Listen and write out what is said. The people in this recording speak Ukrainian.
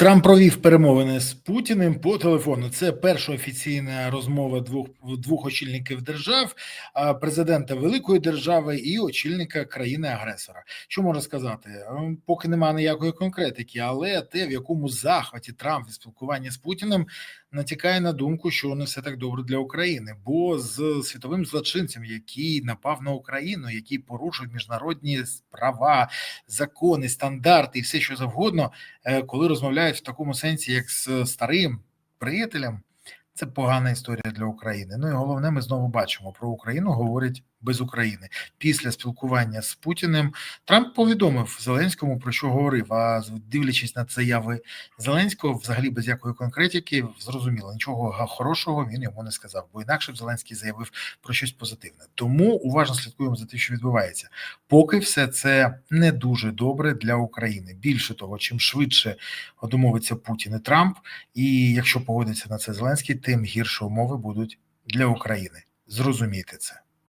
Трамп провів перемовини з Путіним по телефону. Це перша офіційна розмова двох двох очільників держав, президента великої держави і очільника країни-агресора. Що можна сказати? Ем, Поки немає ніякої конкретики, але те, в якому захваті Трамп від спілкування з Путіним, натякає на думку, що не все так добре для України, бо з світовим злочинцем, який напав на Україну, який порушив міжнародні права, закони, стандарти і все, що завгодно, е, коли розмовляють в такому сенсі, як з старим приятелем, це погана історія для України. Ну і головне, ми знову бачимо про Україну говорять без України. Після спілкування з Путіним Трамп повідомив Зеленському про що говорив. А дивлячись на це яви Зеленського, взагалі без якої конкретики, зрозуміло, нічого хорошого він йому не сказав, бо інакше б Зеленський заявив про щось позитивне. Тому уважно слідкуємо за тим, що відбувається. Поки все це не дуже добре для України. Більше того, чим швидше домовиться Путін і Трамп, і якщо погодиться на це Зеленський, тим гірше умови будуть для України. Зрозумійте це.